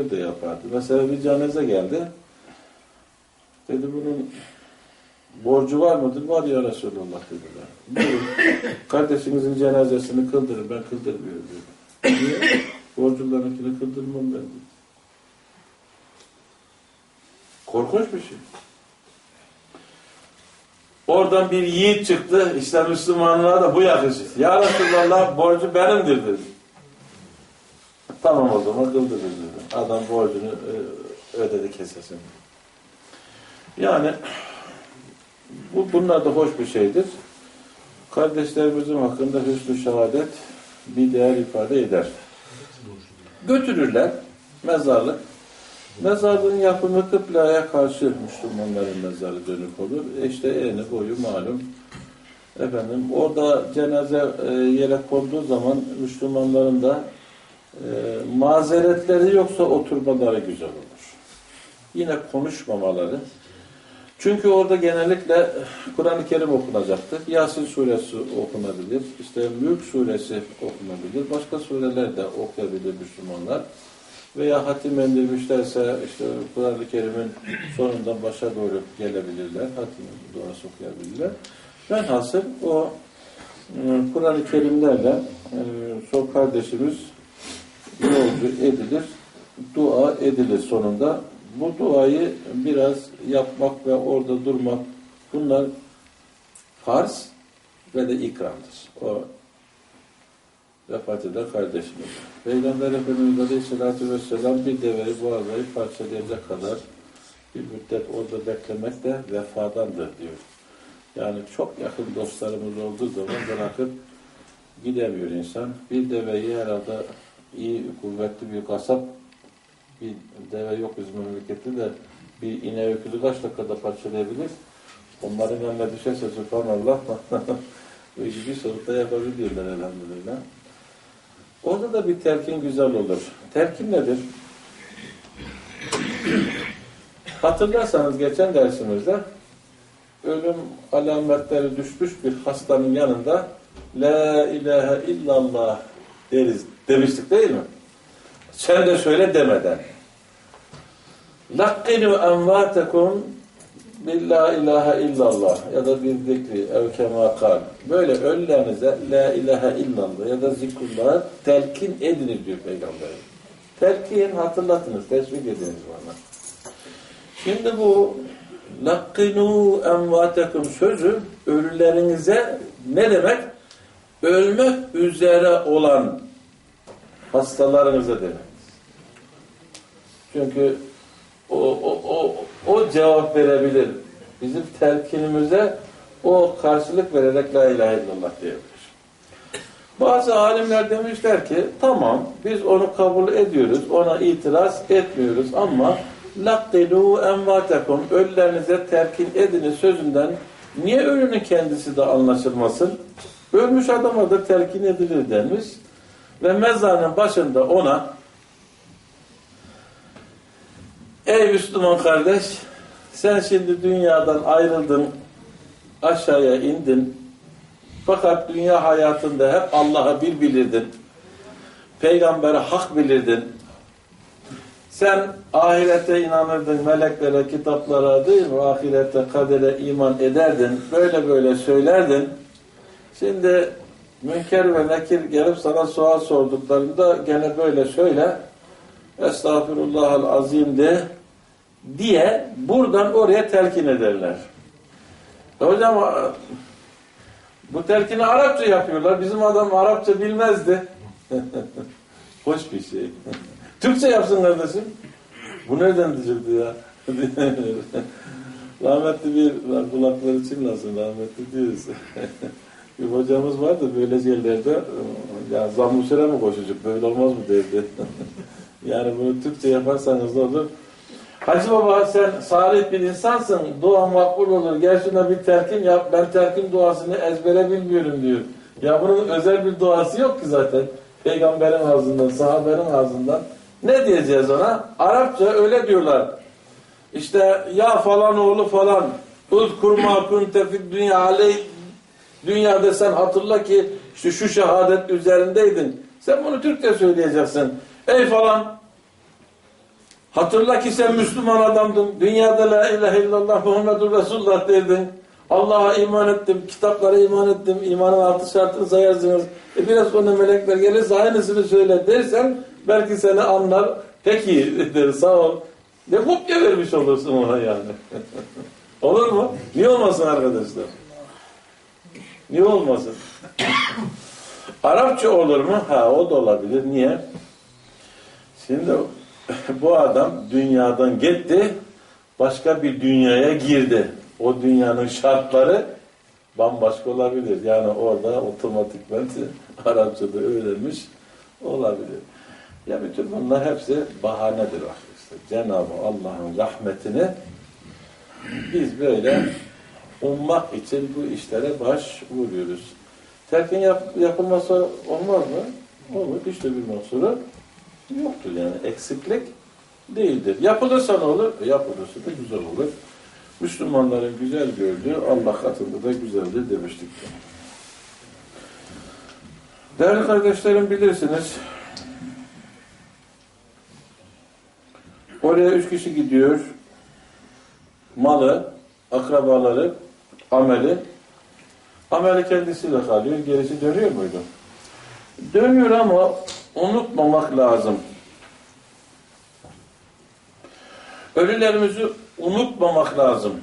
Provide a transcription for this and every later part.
de yapardı. Mesela bir cenaze geldi. Dedi bunun borcu var mıdır? Var ya Resulullah dediler. Kardeşinizin cenazesini kıldırın. Ben kıldırmıyorum dedi. Niye? Borcularınkini kıldırmam ben dedi. Korkunç bir şey. Oradan bir yiğit çıktı. İşte Müslümanlığa da bu yakışır. Ya Resulallah borcu benimdir dedi. Tamam o zaman kıldırırız dedi. Adam borcunu e, ödedi kesesin. Yani bu bunlar da hoş bir şeydir. Kardeşlerimizin hakkında hüsnü şehadet bir değer ifade eder. Götürürler mezarlık. Mezarlığın yapımı kıblaya karşı Müslümanların mezarı dönük olur. İşte eni boyu malum. Efendim orada cenaze e, yere konduğu zaman Müslümanların da e, mazeretleri yoksa oturmaları güzel olur. Yine konuşmamaları. Çünkü orada genellikle Kur'an-ı Kerim okunacaktır. Yasin suresi okunabilir. İşte Mülk suresi okunabilir. Başka sureler de okuyabilir Müslümanlar. Veya hatim indirmişlerse işte Kur'an-ı Kerim'in sonundan başa doğru gelebilirler. Hatim duası okuyabilirler. Ben hasıl o e, Kur'an-ı Kerimlerle e, son kardeşimiz yolcu edilir, dua edilir sonunda. Bu duayı biraz yapmak ve orada durmak bunlar farz ve de ikramdır. O vefat eden kardeşimiz. Peygamber Efendimiz Aleyhisselatü Vesselam bir deveyi boğazlayıp parçalayacak kadar bir müddet orada beklemek de vefadandır diyor. Yani çok yakın dostlarımız olduğu zaman bırakıp gidemiyor insan. Bir deveyi herhalde iyi, kuvvetli bir kasap bir deve yok bizim memlekette de bir ineği öküzü kaç dakikada parçalayabilir? Onların yanına düşerse subhanallah bu işi bir sorukta yapabiliyorlar elhamdülillah. Orada da bir telkin güzel olur. Telkin nedir? Hatırlarsanız geçen dersimizde ölüm alametleri düşmüş bir hastanın yanında La ilahe illallah deriz demiştik değil mi? Sen de söyle demeden. Lakkinu envâtekum billa ilahe illallah ya da bir zikri ev. Böyle ölülerinize la ilahe illallah ya da zikrullah telkin ediniz diyor Peygamberim. Telkin hatırlatınız, teşvik ediniz bana. Şimdi bu lakkinu envâtekum sözü ölülerinize ne demek? Ölmek üzere olan hastalarınıza demek. Çünkü o, o, o, o cevap verebilir. Bizim telkinimize o karşılık vererek la ilahe illallah diyebilir. Bazı alimler demişler ki tamam biz onu kabul ediyoruz, ona itiraz etmiyoruz ama lakkinu envatekum ölülerinize telkin ediniz sözünden niye ölünün kendisi de anlaşılmasın? Ölmüş adama da telkin edilir denmiş ve mezarın başında ona Ey Müslüman kardeş sen şimdi dünyadan ayrıldın aşağıya indin fakat dünya hayatında hep Allah'a bir bilirdin peygambere hak bilirdin sen ahirete inanırdın meleklere, kitaplara değil mi? Ahirete, kadere iman ederdin. Böyle böyle söylerdin. Şimdi münker ve nekir gelip sana sual sorduklarında gene böyle söyle Estağfirullahal azim de diye buradan oraya telkin ederler. E hocam bu telkini Arapça yapıyorlar. Bizim adam Arapça bilmezdi. Hoş bir şey. Türkçe yapsın kardeşim. Bu nereden çıktı ya? rahmetli bir kulakları çınlasın rahmetli diyoruz. Bir hocamız vardı böyle yerlerde ya zammuşere mi koşacak böyle olmaz mı dedi. yani bunu Türkçe yaparsanız da olur. Hacı baba sen salih bir insansın. Dua makbul olur. Gel şuna bir terkin yap. Ben terkin duasını ezbere bilmiyorum diyor. Ya bunun özel bir duası yok ki zaten. Peygamberin ağzından, sahaberin ağzından. Ne diyeceğiz ona? Arapça öyle diyorlar. İşte ya falan oğlu falan uzkur ma kunte fid dünya aley dünyada sen hatırla ki işte şu şehadet üzerindeydin. Sen bunu Türkçe söyleyeceksin. Ey falan Hatırla ki sen Müslüman adamdın. Dünyada la ilahe illallah Muhammedur Resulullah derdin. Allah'a iman ettim, kitaplara iman ettim, imanın altı şartını sayarsınız. E biraz sonra melekler gelirse aynısını söyle dersen belki seni anlar. Peki der sağ ol. Ne kopya vermiş olursun ona yani. Olur mu? Niye olmasın arkadaşlar? Niye olmasın? Arapça olur mu? Ha o da olabilir. Niye? Şimdi bu adam dünyadan gitti, başka bir dünyaya girdi. O dünyanın şartları bambaşka olabilir. Yani orada otomatikman Arapçada öğrenmiş olabilir. Ya bütün bunlar hepsi bahanedir arkadaşlar. Cenab-ı Allah'ın rahmetini biz böyle ummak için bu işlere baş vuruyoruz. Terkin yap, yapılması olmaz mı? Olur. İşte bir mahsuru yoktur yani. Eksiklik değildir. Yapılırsa ne olur? E, yapılırsa da güzel olur. Müslümanların güzel gördüğü Allah katında da güzeldir demiştik. Değerli kardeşlerim bilirsiniz oraya üç kişi gidiyor malı, akrabaları, ameli ameli kendisiyle kalıyor. Gerisi dönüyor muydu? Dönüyor ama unutmamak lazım. Ölülerimizi unutmamak lazım.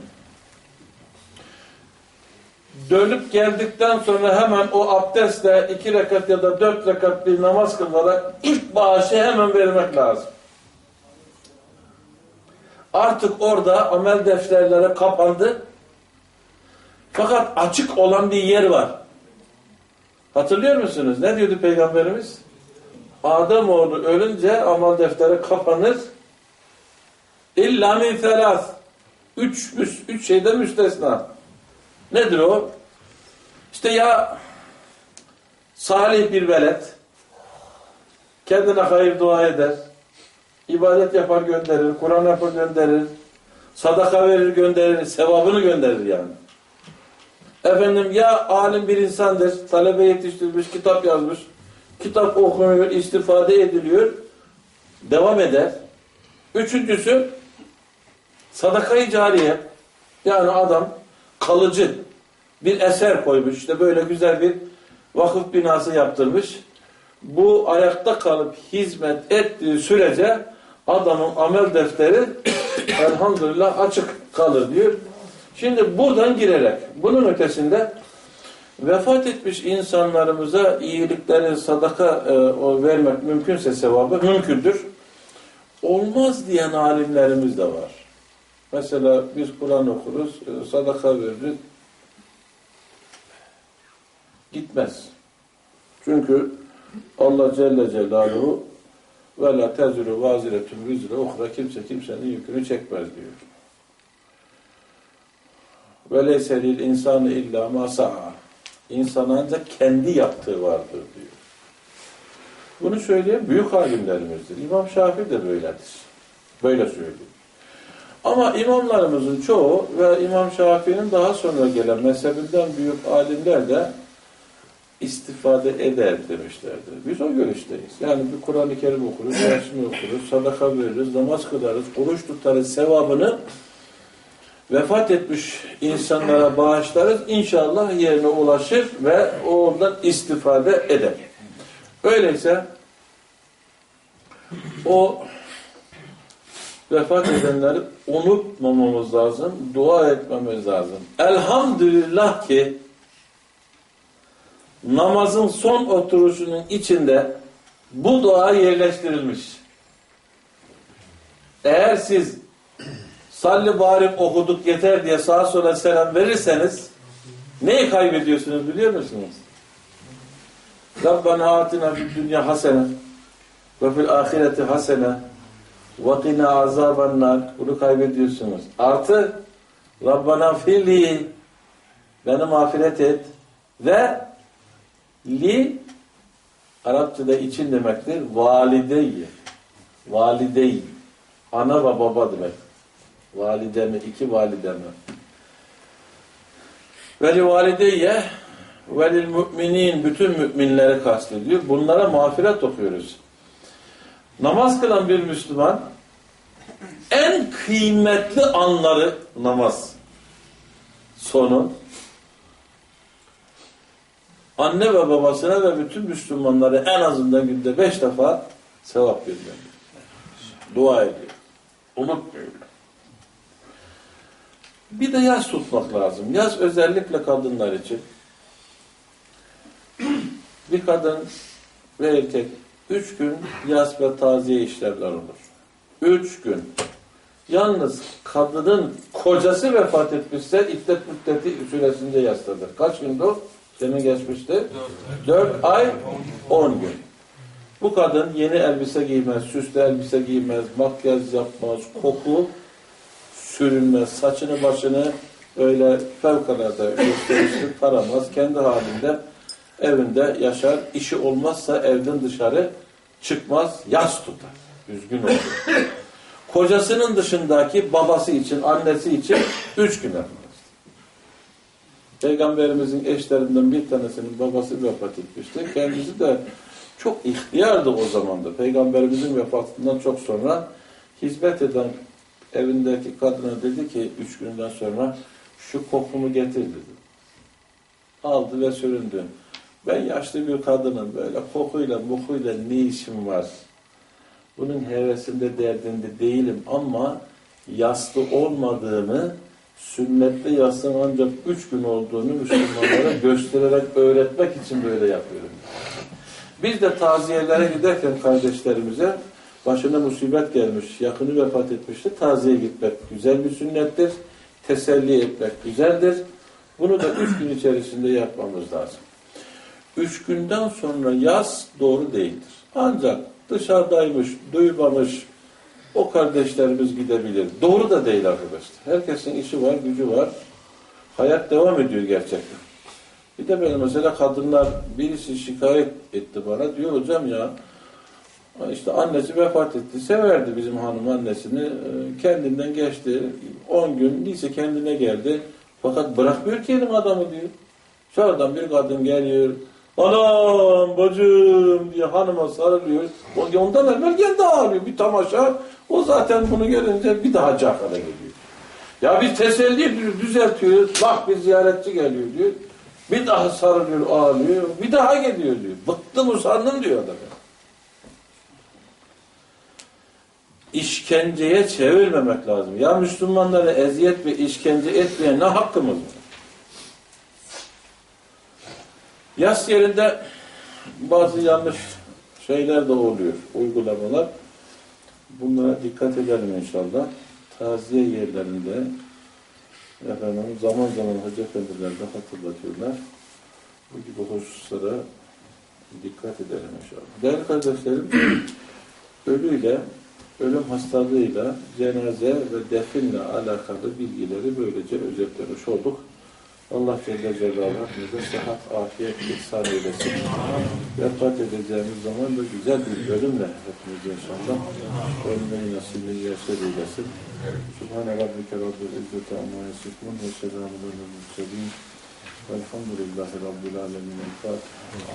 Dönüp geldikten sonra hemen o abdestle iki rekat ya da dört rekat bir namaz kılarak ilk bağışı hemen vermek lazım. Artık orada amel defterleri kapandı. Fakat açık olan bir yer var. Hatırlıyor musunuz? Ne diyordu Peygamberimiz? Ademoğlu ölünce amel defteri kapanır. İlla min felas. Üç, üç şeyde müstesna. Nedir o? İşte ya salih bir velet kendine hayır dua eder, ibadet yapar gönderir, Kur'an yapar gönderir, sadaka verir gönderir, sevabını gönderir yani. Efendim ya alim bir insandır, talebe yetiştirmiş, kitap yazmış, kitap okunuyor, istifade ediliyor, devam eder. Üçüncüsü sadakayı cariye. Yani adam kalıcı bir eser koymuş. İşte böyle güzel bir vakıf binası yaptırmış. Bu ayakta kalıp hizmet ettiği sürece adamın amel defteri elhamdülillah açık kalır diyor. Şimdi buradan girerek bunun ötesinde vefat etmiş insanlarımıza iyilikleri sadaka e, vermek mümkünse sevabı mümkündür. Olmaz diyen alimlerimiz de var. Mesela biz Kur'an okuruz, e, sadaka veririz. Gitmez. Çünkü Allah Celle Celaluhu ve la tezuru vaziretun vizre uhra kimse kimsenin yükünü çekmez diyor. Lil insanı illa sa'a. İnsan ancak kendi yaptığı vardır diyor. Bunu söyleyen büyük alimlerimizdir. İmam Şafii de böyledir. Böyle söylüyor. Ama imamlarımızın çoğu ve İmam Şafii'nin daha sonra gelen mezhebinden büyük alimler de istifade eder demişlerdir. Biz o görüşteyiz. Yani bir Kur'an-ı Kerim okuruz, Yasin okuruz, sadaka veririz, namaz kılarız, oruç tutarız, sevabını vefat etmiş insanlara bağışlarız. İnşallah yerine ulaşır ve ondan istifade eder. Öyleyse o vefat edenleri unutmamamız lazım, dua etmemiz lazım. Elhamdülillah ki namazın son oturuşunun içinde bu dua yerleştirilmiş. Eğer siz salli bari okuduk yeter diye sağa sola selam verirseniz neyi kaybediyorsunuz biliyor musunuz? Rabbena atina fid dünya hasene ve fil ahireti hasene ve qina azabannar bunu kaybediyorsunuz. Artı Rabbena fili beni mağfiret et ve li Arapçada için demektir. Valideyi. Valideyi. Ana ve baba demek. Validemi, iki validemi. Veli valideyye velil müminin bütün müminleri kastediyor. Bunlara mağfiret okuyoruz. Namaz kılan bir Müslüman en kıymetli anları namaz sonu anne ve babasına ve bütün Müslümanlara en azından günde beş defa sevap veriyor. Dua ediyor. Unutmuyor. Bir de yaz tutmak lazım. Yaz özellikle kadınlar için. Bir kadın ve erkek üç gün yaz ve taziye işlerler olur. Üç gün. Yalnız kadının kocası vefat etmişse iddet müddeti süresince yasladır. Kaç gündü o? Senin geçmişti. Dört ay, on gün. Bu kadın yeni elbise giymez, süslü elbise giymez, makyaj yapmaz, koku sürünmez, saçını başını öyle fevkalade gösterişli taramaz. Kendi halinde evinde yaşar. İşi olmazsa evden dışarı çıkmaz, yas tutar. Üzgün olur. Kocasının dışındaki babası için, annesi için üç gün yapmaz. Peygamberimizin eşlerinden bir tanesinin babası vefat etmişti. Kendisi de çok ihtiyardı o zaman da. Peygamberimizin vefatından çok sonra hizmet eden evindeki kadına dedi ki üç günden sonra şu kokumu getir dedi. Aldı ve süründü. Ben yaşlı bir kadının böyle kokuyla mukuyla ne işim var? Bunun hevesinde derdinde değilim ama yaslı olmadığımı sünnetli yastığın ancak üç gün olduğunu Müslümanlara göstererek öğretmek için böyle yapıyorum. Biz de taziyelere giderken kardeşlerimize başına musibet gelmiş, yakını vefat etmişti. Taziye gitmek güzel bir sünnettir. Teselli etmek güzeldir. Bunu da üç gün içerisinde yapmamız lazım. Üç günden sonra yaz doğru değildir. Ancak dışarıdaymış, duymamış o kardeşlerimiz gidebilir. Doğru da değil arkadaşlar. Herkesin işi var, gücü var. Hayat devam ediyor gerçekten. Bir de böyle mesela kadınlar birisi şikayet etti bana. Diyor hocam ya işte annesi vefat etti. Severdi bizim hanım annesini. Ee, Kendinden geçti. 10 gün neyse kendine geldi. Fakat bırakmıyor ki elim adamı diyor. Sonradan bir kadın geliyor. Anam, bacım diye hanıma sarılıyor. O- Ondan evvel kendi ağlıyor. Bir tamaşa. O zaten bunu görünce bir daha cakara geliyor. Ya biz teselli düzeltiyoruz. Bak bir ziyaretçi geliyor diyor. Bir daha sarılıyor, ağlıyor. Bir daha geliyor diyor. Bıktım usandım diyor adam. İşkenceye çevirmemek lazım. Ya Müslümanlara eziyet ve işkence etmeye ne hakkımız var? Yas yerinde bazı yanlış şeyler de oluyor, uygulamalar. Bunlara dikkat edelim inşallah. Taziye yerlerinde efendim zaman zaman Hacı Efendiler de hatırlatıyorlar. Bu gibi hususlara dikkat edelim inşallah. Değerli kardeşlerim, ölüyle, ölüm hastalığıyla, cenaze ve definle alakalı bilgileri böylece özetlemiş olduk. Allah Celle Celaluhu hepimize sıhhat, afiyet, ihsan eylesin. Vefat edeceğimiz zaman da güzel bir ölümle hepimiz inşallah ölmeyi nasibini yeser eylesin. Subhane Rabbike Rabbil İzzeti Amma Yasifun ve Selamun Aleyhi Mürselin Velhamdülillahi Rabbil Alemin. Fatiha.